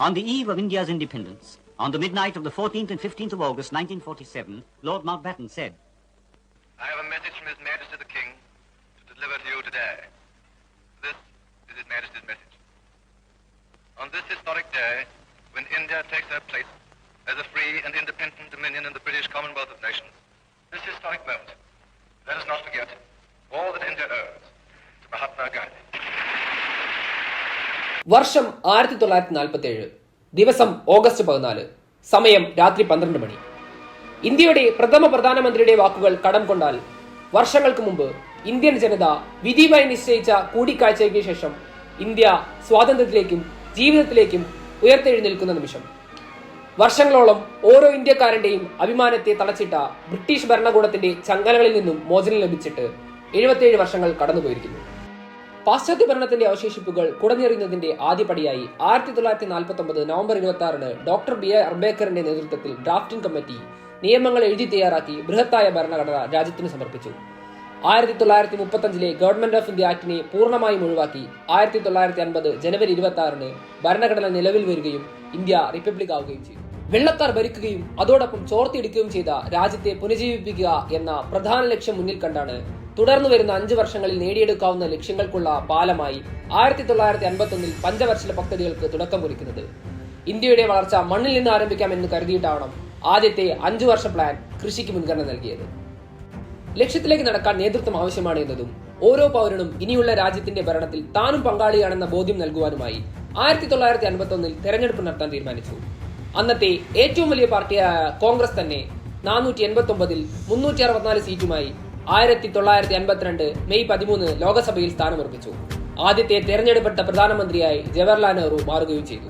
On the eve of India's independence, on the midnight of the 14th and 15th of August 1947, Lord Mountbatten said, I have a message from His Majesty the King to deliver to you today. വർഷം ആയിരത്തി തൊള്ളായിരത്തി നാൽപ്പത്തി ഏഴ് ദിവസം August പതിനാല് സമയം രാത്രി പന്ത്രണ്ട് മണി. ഇന്ത്യയുടെ പ്രഥമ പ്രധാനമന്ത്രിയുടെ വാക്കുകൾ കടം കൊണ്ടാൽ വർഷങ്ങൾക്ക് മുമ്പ് ഇന്ത്യൻ ജനത വിധിയുമായി നിശ്ചയിച്ച കൂടിക്കാഴ്ചയ്ക്ക് ശേഷം ഇന്ത്യ സ്വാതന്ത്ര്യത്തിലേക്കും ജീവിതത്തിലേക്കും ഉയർത്തെഴുന്നേൽക്കുന്ന നിമിഷം. വർഷങ്ങളോളം ഓരോ ഇന്ത്യക്കാരന്റെയും അഭിമാനത്തെ തളച്ചിട്ട ബ്രിട്ടീഷ് ഭരണകൂടത്തിന്റെ ചങ്ങലകളിൽ നിന്നും മോചനം ലഭിച്ചിട്ട് എഴുപത്തിയേഴ് വർഷങ്ങൾ കടന്നുപോയിരിക്കുന്നു. പാശ്ചാത്യ ഭരണത്തിന്റെ അവശേഷിപ്പുകൾ കുടഞ്ഞെറിയുന്നതിന്റെ ആദ്യപടിയായി ആയിരത്തി തൊള്ളായിരത്തി നാൽപ്പത്തി ഒമ്പത് നവംബർ ഇരുപത്തി ആറിന് ഡോക്ടർ ബി ആർ അംബേദ്കറിന്റെ നേതൃത്വത്തിൽ ഡ്രാഫ്റ്റിംഗ് കമ്മിറ്റി നിയമങ്ങൾ എഴുതി തയ്യാറാക്കി ബൃഹത്തായ ഭരണഘടന രാജ്യത്തിന് സമർപ്പിച്ചു. ആയിരത്തി തൊള്ളായിരത്തി മുപ്പത്തഞ്ചിലെ ഗവൺമെന്റ് ഓഫ് ഇന്ത്യ ആക്ടിനെ പൂർണമായും ഒഴിവാക്കി ആയിരത്തി തൊള്ളായിരത്തി അൻപത് ജനുവരി ഇരുപത്തി ആറിന് ഭരണഘടന നിലവിൽ വരികയും ഇന്ത്യ റിപ്പബ്ലിക് ആവുകയും ചെയ്തു. വെള്ളക്കാർ ഭരിക്കുകയും അതോടൊപ്പം ചോർത്തിയെടുക്കുകയും ചെയ്ത രാജ്യത്തെ പുനജീവിപ്പിക്കുക എന്ന പ്രധാന ലക്ഷ്യം മുന്നിൽ കണ്ടാണ് തുടർന്നു വരുന്ന അഞ്ച് വർഷങ്ങളിൽ നേടിയെടുക്കാവുന്ന ലക്ഷ്യങ്ങൾക്കുള്ള പാലമായി ആയിരത്തി തൊള്ളായിരത്തി അൻപത്തി ഒന്നിൽ പഞ്ചവർഷ പദ്ധതികൾക്ക് തുടക്കം കുറിക്കുന്നത്. ഇന്ത്യയുടെ വളർച്ച മണ്ണിൽ നിന്ന് ആരംഭിക്കാമെന്ന് കരുതിയിട്ടാവണം ആദ്യത്തെ അഞ്ചു വർഷ പ്ലാൻ കൃഷിക്ക് മുൻഗണന നൽകിയത്. ലക്ഷ്യത്തിലേക്ക് നടക്കാൻ നേതൃത്വം ആവശ്യമാണ് എന്നതും ഓരോ പൗരനും ഇനിയുള്ള രാജ്യത്തിന്റെ ഭരണത്തിൽ താനും പങ്കാളിയാണെന്ന ബോധ്യം നൽകുവാനുമായി ആയിരത്തി തൊള്ളായിരത്തി അൻപത്തി ഒന്നിൽ തെരഞ്ഞെടുപ്പ് നടത്താൻ തീരുമാനിച്ചു. അന്നത്തെ ഏറ്റവും വലിയ പാർട്ടിയായ കോൺഗ്രസ് തന്നെ നാനൂറ്റി എൺപത്തി ഒമ്പതിൽ മുന്നൂറ്റി അറുപത്തിനാല് സീറ്റുമായി ആയിരത്തി തൊള്ളായിരത്തി അൻപത്തിരണ്ട് മെയ് പതിമൂന്ന് ലോക്സഭയിൽ സ്ഥാനമുറപ്പിച്ചു ആദ്യത്തെ തെരഞ്ഞെടുപ്പെട്ട പ്രധാനമന്ത്രിയായി ജവഹർലാൽ നെഹ്റു മാറുകയും ചെയ്തു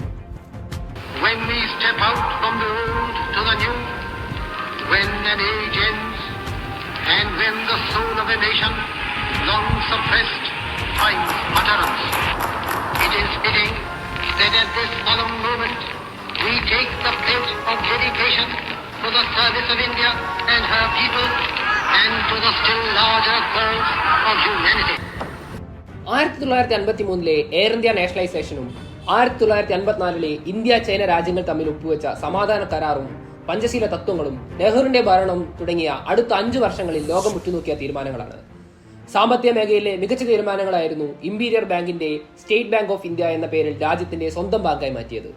we take the pledge of dedication to the service of India and her people, ആയിരത്തി തൊള്ളായിരത്തി അൻപത്തി മൂന്നിലെ എയർ ഇന്ത്യ നാഷണലൈസേഷനും ആയിരത്തി തൊള്ളായിരത്തി അൻപത്തിനാലിലെ ഇന്ത്യ ചൈന രാജ്യങ്ങൾ തമ്മിൽ ഒപ്പുവെച്ച സമാധാന കരാറും പഞ്ചശീല തത്വങ്ങളും നെഹ്റുവിന്റെ ഭരണം തുടങ്ങിയ അടുത്ത അഞ്ചു വർഷങ്ങളിൽ ലോകം ഉറ്റുനോക്കിയ തീരുമാനങ്ങളാണ്. സാമ്പത്തിക മേഖലയിലെ മികച്ച തീരുമാനങ്ങളായിരുന്നു ഇമ്പീരിയർ ബാങ്കിന്റെ സ്റ്റേറ്റ് ബാങ്ക് ഓഫ് ഇന്ത്യ എന്ന പേരിൽ രാജ്യത്തിന്റെ സ്വന്തം ബാങ്കായി മാറ്റിയത്.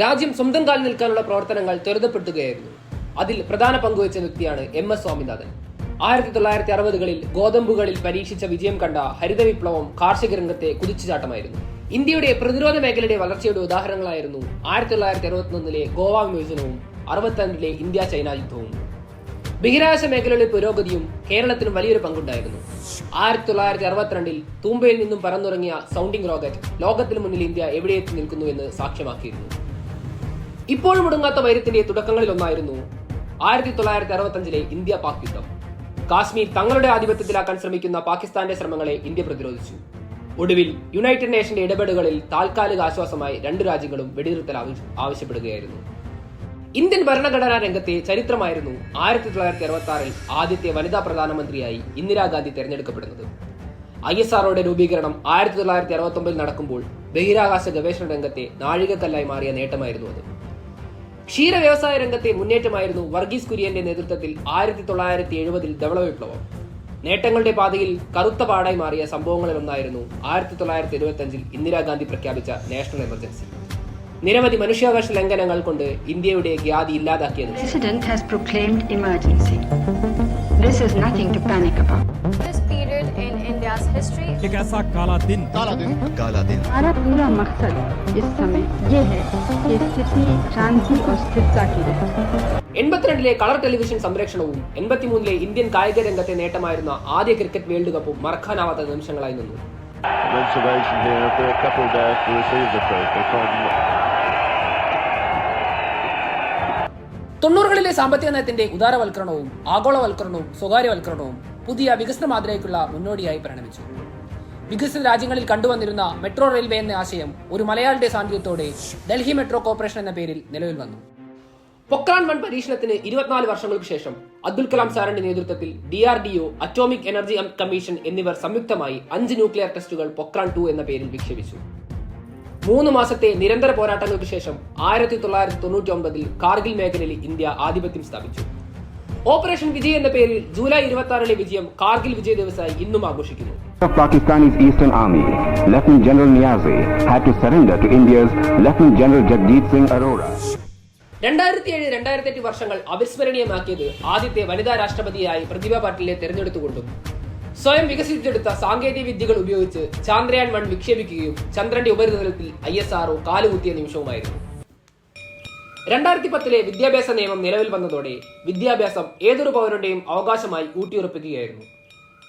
രാജ്യം സ്വന്തം കാലിൽ നിൽക്കാനുള്ള പ്രവർത്തനങ്ങൾ ത്വരിതപ്പെടുത്തുകയായിരുന്നു. അതിൽ പ്രധാന പങ്കുവച്ച വ്യക്തിയാണ് എം എസ് സ്വാമിനാഥൻ. ആയിരത്തി തൊള്ളായിരത്തി അറുപതുകളിൽ ഗോതമ്പുകളിൽ പരീക്ഷിച്ച വിജയം കണ്ട ഹരിത വിപ്ലവം കാർഷിക രംഗത്തെ കുതിച്ചുചാട്ടമായിരുന്നു. ഇന്ത്യയുടെ പ്രതിരോധ മേഖലയുടെ വളർച്ചയുടെ ഉദാഹരണങ്ങളായിരുന്നു ആയിരത്തി തൊള്ളായിരത്തി അറുപത്തിയൊന്നിലെ ഗോവ വിമോചനവും അറുപത്തിരണ്ടിലെ ഇന്ത്യ ചൈന യുദ്ധവും. ബഹിരാകാശ മേഖലയുടെ പുരോഗതിയും കേരളത്തിനും വലിയൊരു പങ്കുണ്ടായിരുന്നു. ആയിരത്തി തൊള്ളായിരത്തി അറുപത്തിരണ്ടിൽ തൂമ്പയിൽ നിന്നും പറന്നുറങ്ങിയ സൗണ്ടിംഗ് റോക്കറ്റ് ലോകത്തിന് മുന്നിൽ ഇന്ത്യ എവിടെ എത്തി നിൽക്കുന്നു എന്ന് സാക്ഷ്യമാക്കിയിരുന്നു. ഇപ്പോഴും മുടങ്ങാത്ത വൈരത്തിന്റെ തുടക്കങ്ങളിലൊന്നായിരുന്നു ആയിരത്തി തൊള്ളായിരത്തി അറുപത്തഞ്ചിലെ ഇന്ത്യ പാക് യുദ്ധം. കാശ്മീർ തങ്ങളുടെ ആധിപത്യത്തിലാക്കാൻ ശ്രമിക്കുന്ന പാകിസ്ഥാന്റെ ശ്രമങ്ങളെ ഇന്ത്യ പ്രതിരോധിച്ചു. ഒടുവിൽ യുണൈറ്റഡ് നേഷന്റെ ഇടപെടലുകളിൽ താൽക്കാലിക ആശ്വാസമായി രണ്ട് രാജ്യങ്ങളും വെടിനിർത്തൽ ആവശ്യ- ആവശ്യപ്പെടുകയായിരുന്നു. ഇന്ത്യൻ ഭരണഘടനാ രംഗത്തെ ചരിത്രമായിരുന്നു ആയിരത്തി തൊള്ളായിരത്തി അറുപത്തി ആറിൽ ആദ്യത്തെ വനിതാ പ്രധാനമന്ത്രിയായി ഇന്ദിരാഗാന്ധി തെരഞ്ഞെടുക്കപ്പെടുന്നത്. ഐ എസ് ആർഒയുടെ രൂപീകരണം ആയിരത്തി തൊള്ളായിരത്തി അറുപത്തി ഒമ്പതിൽ നടക്കുമ്പോൾ ബഹിരാകാശ ഗവേഷണ രംഗത്തെ നാഴികക്കല്ലായി മാറിയ നേട്ടമായിരുന്നു അത്. ക്ഷീര വ്യവസായ രംഗത്തെ മുന്നേറ്റമായിരുന്നു വർഗീസ് കുര്യന്റെ നേതൃത്വത്തിൽ ആയിരത്തി തൊള്ളായിരത്തി എഴുപതിൽ ധവള വിപ്ലവം. നേട്ടങ്ങളുടെ പാതയിൽ കറുത്ത പാടായി മാറിയ സംഭവങ്ങളിലൊന്നായിരുന്നു ആയിരത്തി തൊള്ളായിരത്തി എഴുപത്തി അഞ്ചിൽ ഇന്ദിരാഗാന്ധി പ്രഖ്യാപിച്ച നാഷണൽ എമർജൻസി. നിരവധി മനുഷ്യാവകാശ ലംഘനങ്ങൾ കൊണ്ട് ഇന്ത്യയുടെ ഖ്യാതി ഇല്ലാതാക്കിയത് President has proclaimed emergency. This is nothing to panic about. This period in India's history एक ऐसा काला दिन हमारा पूरा मकसद इस समय ये है कि स्थिति शांति और स्थिरता की रहे എൺപത്തിരണ്ടിലെ കളർ ടെലിവിഷൻ സംപ്രേഷണവും എൺപത്തിമൂന്നിലെ ഇന്ത്യൻ കായിക രംഗത്തെ നേട്ടമായിരുന്ന ആദ്യ ക്രിക്കറ്റ് വേൾഡ് കപ്പും മറക്കാനാവാത്ത നിമിഷങ്ങളായി നിന്നു observation here for a couple there to receive the trophy from തൊണ്ണൂറുകളിലെ സാമ്പത്തിക നയത്തിന്റെ ഉദാരവൽക്കരണവും ആഗോളവൽക്കരണവും സ്വകാര്യവൽക്കരണവും പുതിയ വികസന മാതൃകയ്ക്കുള്ള മുന്നോടിയായി പരിണമിച്ചു. വികസിത രാജ്യങ്ങളിൽ കണ്ടുവന്നിരുന്ന മെട്രോ റെയിൽവേ എന്ന ആശയം ഒരു മലയാളിയുടെ സാന്നിധ്യത്തോടെ ഡൽഹി മെട്രോ കോർപ്പറേഷൻ എന്ന പേരിൽ നിലവിൽ വന്നു. പൊക്രാൻ വൺ പരീക്ഷണത്തിന് ഇരുപത്തിനാല് വർഷങ്ങൾക്ക് ശേഷം അബ്ദുൽ കലാം സാറിന്റെ നേതൃത്വത്തിൽ D R D O atomic energy commission എന്നിവർ സംയുക്തമായി അഞ്ച് ന്യൂക്ലിയർ ടെസ്റ്റുകൾ പൊക്രാൻ ടു എന്ന പേരിൽ വിക്ഷേപിച്ചു. മൂന്ന് മാസത്തെ നിരന്തര പോരാട്ടങ്ങൾക്ക് ശേഷം ആയിരത്തി തൊള്ളായിരത്തി തൊണ്ണൂറ്റി ഒമ്പതിൽ കാർഗിൽ മേഖലയിൽ ഇന്ത്യ ആധിപത്യം സ്ഥാപിച്ചു. ഓപ്പറേഷൻ വിജയ് എന്ന പേരിൽ ജൂലൈ ഇരുപത്തി ആറിലെ വിജയം കാർഗിൽ വിജയ് ദിവസമായി ഇന്നും ആഘോഷിക്കുന്നു. Of Pakistani's Eastern Army, Lieutenant General Niazi had to surrender to India's Lieutenant General Jagdeep Singh Arora. രണ്ടായിരത്തി ഏഴ് രണ്ടായിരത്തി എട്ട് വർഷങ്ങൾ അവിസ്മരണീയമാക്കിയത് ആദ്യത്തെ വനിതാ രാഷ്ട്രപതിയായി പ്രതിഭ പാട്ടീലിനെ തെരഞ്ഞെടുത്തുകൊണ്ടും. സ്വയം വികസിപ്പിച്ചെടുത്ത സാങ്കേതിക വിദ്യകൾ ഉപയോഗിച്ച് ചാന്ദ്രയാൻ വൺ വിക്ഷേപിക്കുകയും ചന്ദ്രന്റെ ഉപരിതലത്തിൽ ഐ എസ് ആർഒ കാലുകുത്തിയ നിമിഷവുമായിരുന്നു. രണ്ടായിരത്തി പത്തിലെ വിദ്യാഭ്യാസ നിയമം നിലവിൽ വന്നതോടെ വിദ്യാഭ്യാസം ഏതൊരു പൗരന്റെയും അവകാശമായി ഊട്ടിയുറപ്പിക്കുകയായിരുന്നു.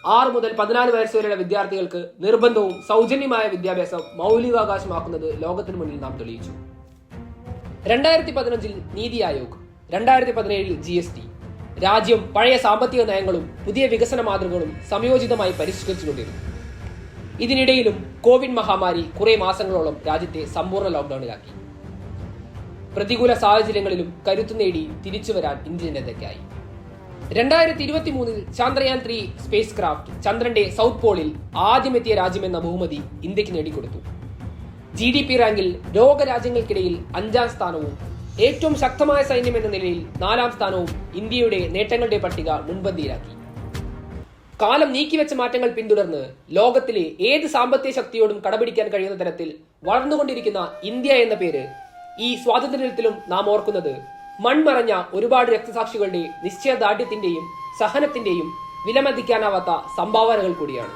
ആറ് മുതൽ പതിനാല് വയസ്സുവരെയുള്ള വിദ്യാർത്ഥികൾക്ക് നിർബന്ധവും സൗജന്യമായ വിദ്യാഭ്യാസം മൗലികാവകാശമാക്കുന്നത് ലോകത്തിന് മുന്നിൽ നാം തെളിയിച്ചു. രണ്ടായിരത്തി പതിനഞ്ചിൽ നീതി ആയോഗ് രണ്ടായിരത്തി പതിനേഴിൽ ജി എസ് ടി. രാജ്യം പഴയ സാമ്പത്തിക നയങ്ങളും പുതിയ വികസന മാതൃകകളും സംയോജിതമായി പരിഷ്കരിച്ചുകൊണ്ടിരുന്നു. ഇതിനിടയിലും കോവിഡ് മഹാമാരി കുറെ മാസങ്ങളോളം രാജ്യത്തെ സമ്പൂർണ ലോക്ക്ഡൌണിലാക്കി പ്രതികൂല സാഹചര്യങ്ങളിലും കരുത്തു നേടി തിരിച്ചു വരാൻ ഇന്ത്യൻ ജനതയ്ക്കായി രണ്ടായിരത്തി ഇരുപത്തി മൂന്നിൽ ചന്ദ്രയാൻ ത്രീ സ്പേസ് ക്രാഫ്റ്റ് ചന്ദ്രന്റെ സൗത്ത് പോളിൽ ആദ്യമെത്തിയ രാജ്യമെന്ന ബഹുമതി ഇന്ത്യയ്ക്ക് നേടിക്കൊടുത്തു. ജി ഡി പി റാങ്കിൽ ലോകരാജ്യങ്ങൾക്കിടയിൽ അഞ്ചാം സ്ഥാനവും ഏറ്റവും ശക്തമായ സൈന്യം എന്ന നിലയിൽ നാലാം സ്ഥാനവും ഇന്ത്യയുടെ നേട്ടങ്ങളുടെ പട്ടിക മുൻപന്തിയിലാക്കി. കാലം നീക്കിവെച്ച മാറ്റങ്ങൾ പിന്തുടർന്ന് ലോകത്തിലെ ഏത് സാമ്പത്തിക ശക്തിയോടും കടപിടിക്കാൻ കഴിയുന്ന തരത്തിൽ വളർന്നുകൊണ്ടിരിക്കുന്ന ഇന്ത്യ എന്ന പേര് ഈ സ്വാതന്ത്ര്യത്തിലും നാം ഓർക്കുന്നത് മൺമറഞ്ഞ ഒരുപാട് രക്തസാക്ഷികളുടെ നിശ്ചയദാർഢ്യത്തിന്റെയും സഹനത്തിന്റെയും വിലമതിക്കാനാവാത്ത സംഭാവനകൾ കൂടിയാണ്.